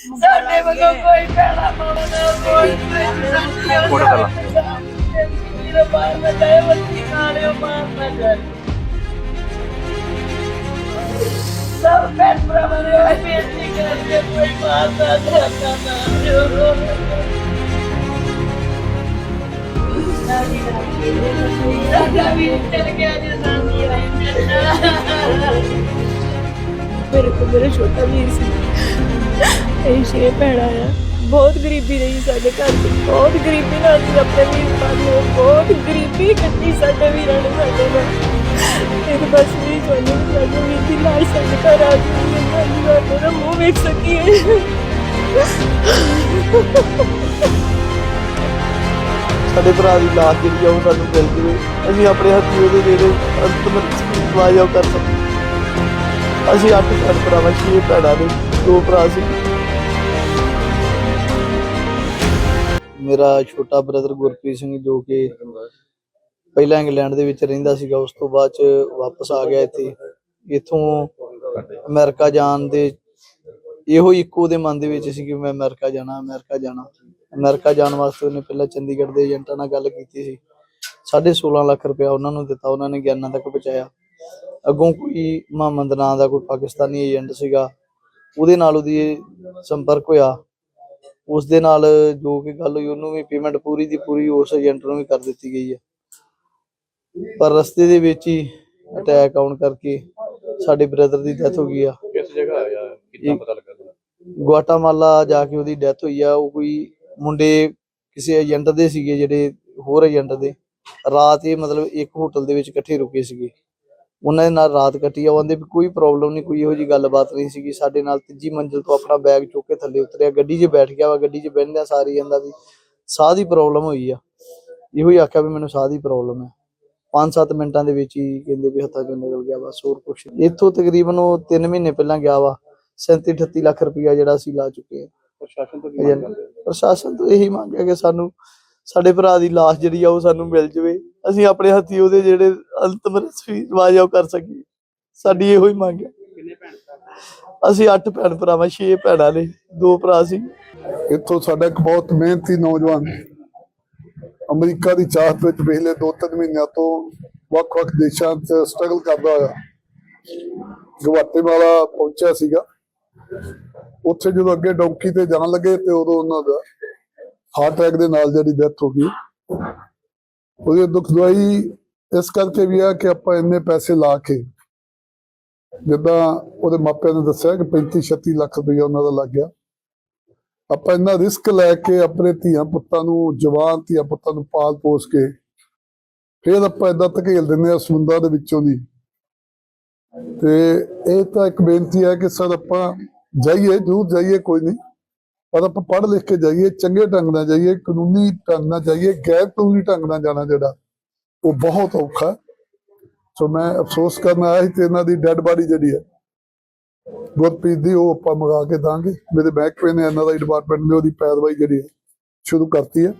ਸਾਡੇ ਵੱਲੋਂ ਕੋਈ ਪੈੜਾ ਪਾਉਣਾ ਨਾ ਕੋਈ ਕੋੜ ਕਰ ਲਾ ਮੇਰੇ ਬਾਹਰ ਨਾ ਜਾਏ ਵੱਡੀ ਨਾਲੇ ਮਾਰ ਨਾ ਜਾਏ ਸਭ ਪੈਰ ਪ੍ਰਮਾਣੇ ਹੋਏ ਬੇਨਤੀ ਕਰਦੇ ਕੋਈ ਮਾਰ ਨਾ ਜਾਂਦਾ ਨਾ ਸਾਡਾ ਵੀ ਚਲ ਗਿਆ ਜੇ ਸਾਡੀ ਰਹਿ ਮੇਰੇ ਕੋਲ ਮੇਰਾ ਛੋਟਾ ਵੀਰ ਸੀ। ਇਹ ਛੇ ਭੈਣਾਂ ਆ। ਬਹੁਤ ਗਰੀਬੀ ਰਹੀ ਸਾਡੇ ਘਰ 'ਚ ਬਹੁਤ ਗਰੀਬੀ ਨਾਲ ਅਸੀਂ ਆਪਣੇ ਵੀਰ ਪਾਲੇ ਬਹੁਤ ਗਰੀਬੀ ਕੱਟੀ ਸਾਡੇ ਵੀਰਾਂ ਨੇ ਸਾਡੇ ਨਾਲ। ਇਹ ਬਸ ਵੀ ਚਾਹੁੰਦੇ ਕਿ ਸਾਡੇ ਵੀਰ ਦੀ ਲਾਸ਼ ਸਾਡੇ ਘਰ ਆ ਜਾਵੇ ਅਸੀਂ ਸਾਡੇ ਦਾ ਮੂੰਹ ਵੇਖ ਸਕੀਏ। ਸਾਡੇ ਭਰਾ ਦੀ ਲਾਸ਼ ਜਿਹੜੀ ਆ ਉਹ ਸਾਨੂੰ ਮਿਲ ਜਵੇ। ਅਸੀਂ ਆਪਣੇ ਹੱਥੀਂ ਉਹਦੇ ਜਿਹੜੇ ਅੰਤਮ ਸਵਾਜ ਉਹ ਕਰ ਸਕੀਏ। ਅਸੀਂ ਅੱਠ ਭੈਣ ਭਰਾਵਾਂ, ਛੇ ਭੈਣਾਂ ਦੇ। ਦੋ ਭਰਾ ਸੀ। ਮੇਰਾ ਛੋਟਾ ਬ੍ਰਦਰ ਗੁਰਪ੍ਰੀਤ ਸਿੰਘ ਜੋ ਕਿ ਪਹਿਲਾਂ ਇੰਗਲੈਂਡ ਦੇ ਵਿੱਚ ਰਹਿੰਦਾ ਸੀਗਾ, ਉਸ ਤੋਂ ਬਾਅਦ ਚ ਵਾਪਸ ਆ ਗਿਆ ਇੱਥੇ। ਇੱਥੋਂ ਅਮਰੀਕਾ ਜਾਣ ਦੇ ਇਹੋ ਇੱਕੋ ਦੇ ਮਨ ਦੇ ਵਿੱਚ ਸੀ ਕਿ ਮੈਂ ਅਮਰੀਕਾ ਜਾਣਾ ਅਮਰੀਕਾ ਜਾਣਾ। ਅਮਰੀਕਾ ਜਾਣ ਵਾਸਤੇ ਉਹਨੇ ਪਹਿਲਾਂ ਚੰਡੀਗੜ੍ਹ ਦੇ ਏਜੰਟਾਂ ਨਾਲ ਗੱਲ ਕੀਤੀ ਸੀ। 16.5 ਲੱਖ ਰੁਪਇਆ ਉਹਨਾਂ ਨੂੰ ਦਿੱਤਾ, ਉਹਨਾਂ ਨੇ ਗਿਆਨਾਂ ਤੱਕ ਪਹੁੰਚਾਇਆ। ਅੱਗੋਂ ਕੋਈ ਮੁਹੰਮਦ ਨਾਂ ਦਾ ਕੋਈ ਪਾਕਿਸਤਾਨੀ ਏਜੰਟ ਸੀਗਾ, ਉਹਦੇ ਨਾਲ ਉਹਦੀ ਸੰਪਰਕ ਹੋਇਆ। ਉਸ ਦੇ ਨਾਲ ਜੋ ਕਿ ਗੱਲ ਹੋਈ ਉਹਨੂੰ ਵੀ ਪੇਮੈਂਟ ਪੂਰੀ ਦੀ ਪੂਰੀ ਉਸ ਏਜੰਟ ਨੂੰ ਵੀ ਕਰ ਦਿੱਤੀ ਗਈ ਹੈ। ਪਰ ਰਸਤੇ ਦੇ ਵਿੱਚ ਹੀ ਅਟੈਕ ਆਉਣ ਕਰਕੇ ਸਾਡੇ ਬ੍ਰਦਰ ਦੀ ਡੈਥ ਹੋ ਗਈ ਆ। ਕਿਸ ਜਗ੍ਹਾ ਆਇਆ ਕਿੱਦਾਂ ਪਤਾ ਲੱਗਾ ਗੁਆਟਾਮਾਲਾ ਜਾ ਕੇ ਉਹਦੀ ਡੈਥ ਹੋਈ ਆ। ਉਹ ਕੋਈ ਮੁੰਡੇ ਕਿਸੇ ਏਜੰਟ ਦੇ ਸੀਗੇ ਜਿਹੜੇ ਹੋਰ ਏਜੰਟ ਦੇ। ਰਾਤ ਇਹ ਮਤਲਬ ਇੱਕ ਹੋਟਲ ਦੇ ਵਿੱਚ ਇਕੱਠੇ ਰੁਕੇ ਸੀਗੇ। ਉਹਨਾਂ ਦੇ ਨਾਲ ਰਾਤ ਕੱਟੀ ਆ ਉਹ ਕਹਿੰਦੇ ਵੀ ਕੋਈ ਪ੍ਰੋਬਲਮ ਨਹੀਂ ਕੋਈ ਇਹੋ ਜੀ ਗੱਲਬਾਤ ਨਹੀਂ ਸੀਗੀ। ਸਾਡੇ ਨਾਲ ਤੀਜੀ ਮੰਜ਼ਿਲ ਤੋਂ ਆਪਣਾ ਬੈਗ ਚੁੱਕ ਕੇ ਥੱਲੇ ਉਤਰਿਆ। ਗੱਡੀ 'ਚ ਬੈਠ ਗਿਆ ਵਾ ਗੱਡੀ 'ਚ ਬਹਿੰਦਿਆਂ ਸਾਰੀ ਜਾਂਦਾ ਵੀ ਸਾਹ ਦੀ ਪ੍ਰੋਬਲਮ ਹੋਈ ਆ। ਇਹੋ ਹੀ ਆਖਿਆ ਵੀ ਮੈਨੂੰ ਸਾਹ ਦੀ ਪ੍ਰੋਬਲਮ ਹੈ 5-7 ਮਿੰਟਾਂ ਦੇ ਵਿੱਚ ਹੀ ਕਹਿੰਦੇ ਵੀ ਹੱਥਾਂ ਚੋਂ ਨਿਕਲ ਗਿਆ ਬਸ ਹੋਰ ਕੁਛ। ਇੱਥੋਂ ਤਕਰੀਬਨ ਉਹ 3 ਮਹੀਨੇ ਪਹਿਲਾਂ ਗਿਆ ਵਾ। 37-38 ਲੱਖ ਰੁਪਇਆ ਜਿਹੜਾ ਅਸੀਂ ਲਾ ਚੁੱਕੇ ਆ। ਪ੍ਰਸ਼ਾਸਨ ਤੋਂ? ਪ੍ਰਸ਼ਾਸਨ ਤੋਂ ਇਹੀ ਮੰਗ ਹੈ ਕਿ ਸਾਨੂੰ ਸਾਡੇ ਭਰਾ ਦੀ ਲਾਸ਼ ਜਿਹੜੀ ਆ ਉਹ ਸਾਨੂੰ ਮਿਲ ਜਵੇ। ਅਸੀਂ ਆਪਣੇ ਹੱਥੀ ਉਹਦੇ ਜਿਹੜੇ ਅੰਤਮ ਰਸਵਾਜ ਆ ਉਹ ਕਰ ਸਕੀਏ ਸਾਡੀ ਇਹੋ ਹੀ ਮੰਗ ਹੈ। ਅਸੀਂ ਅੱਠ ਭੈਣ ਭਰਾਵਾਂ, ਛੇ ਭੈਣਾਂ ਨੇ, ਦੋ ਭਰਾ ਸੀ। ਇੱਥੋਂ ਸਾਡਾ ਇੱਕ ਬਹੁਤ ਮਿਹਨਤੀ ਨੌਜਵਾਨ ਅਮਰੀਕਾ ਦੀ ਚਾਹਤ ਵਿੱਚ ਪਿਛਲੇ 2-3 ਮਹੀਨਿਆਂ ਤੋਂ ਵੱਖ-ਵੱਖ ਦੇਸ਼ਾਂ 'ਚ ਸਟਰਗਲ ਕਰਦਾ ਹੋਇਆ ਗਵਾਟੇਮਾਲਾ ਪਹੁੰਚਿਆ ਸੀਗਾ। ਉੱਥੇ ਜਦੋਂ ਅੱਗੇ ਡੌਂਕੀ ਤੇ ਜਾਣ ਲੱਗੇ ਤੇ ਉਦੋਂ ਉਹਨਾਂ ਦਾ ਹਾਰਟ ਅਟੈਕ ਦੇ ਨਾਲ ਜਿਹੜੀ ਡੈਥ ਹੋ ਗਈ। ਉਹਦੀ ਦੁੱਖ ਦਵਾਈ ਇਸ ਕਰਕੇ ਵੀ ਆ ਕਿ ਆਪਾਂ ਇੰਨੇ ਪੈਸੇ ਲਾ ਕੇ ਜਿੱਦਾਂ ਉਹਦੇ ਮਾਪਿਆਂ ਨੇ ਦੱਸਿਆ ਕਿ 35-36 ਲੱਖ ਰੁਪਇਆ ਉਹਨਾਂ ਦਾ ਲੱਗ ਗਿਆ। ਆਪਾਂ ਇੰਨਾ ਰਿਸਕ ਲੈ ਕੇ ਆਪਣੇ ਧੀਆਂ ਪੁੱਤਾਂ ਨੂੰ, ਜਵਾਨ ਧੀਆਂ ਪੁੱਤਾਂ ਨੂੰ ਪਾਲ ਪੋਸ ਕੇ ਫਿਰ ਆਪਾਂ ਏਦਾਂ ਧਕੇਲ ਦਿੰਦੇ ਆ ਸਮੁੰਦਰ ਦੇ ਵਿੱਚੋਂ ਦੀ। ਤੇ ਇਹ ਤਾਂ ਇੱਕ ਬੇਨਤੀ ਹੈ ਕਿ ਸਰ ਆਪਾਂ ਜਾਈਏ ਦੂਰ ਜਾਈਏ ਕੋਈ ਨਹੀਂ, ਪਰ ਆਪਾਂ ਪੜ੍ਹ ਲਿਖ ਕੇ ਜਾਈਏ, ਚੰਗੇ ਢੰਗ ਨਾਲ ਜਾਈਏ, ਕਾਨੂੰਨੀ ਢੰਗ ਨਾਲ ਜਾਈਏ, ਗੈਰ ਕਾਨੂੰਨੀ ਢੰਗ ਨਾਲ ਜਾਣਾ ਜਿਹੜਾ। ਉਹ ਬਹੁਤ ਔਖਾ ਸੋ ਮੈਂ ਅਫਸੋਸ ਕਰਨ ਆਇਆ ਸੀ ਤੇ ਇਹਨਾਂ ਦੀ ਡੈੱਡ ਬਾਡੀ ਜਿਹੜੀ ਹੈ, ਗੁਰਪ੍ਰੀਤ ਦੀ ਉਹ ਆਪਾਂ ਮੰਗਾ ਕੇ ਦਾਂਗੇ। ਮੇਰੇ ਮਹਿਕਮੇ ਨੇ ਇਹਨਾਂ ਦਾ ਡਿਪਾਰਟਮੈਂਟ ਨੇ ਉਹਦੀ ਪੈਰਵਾਈ ਜਿਹੜੀ ਹੈ ਸ਼ੁਰੂ ਕਰਤੀ ਹੈ।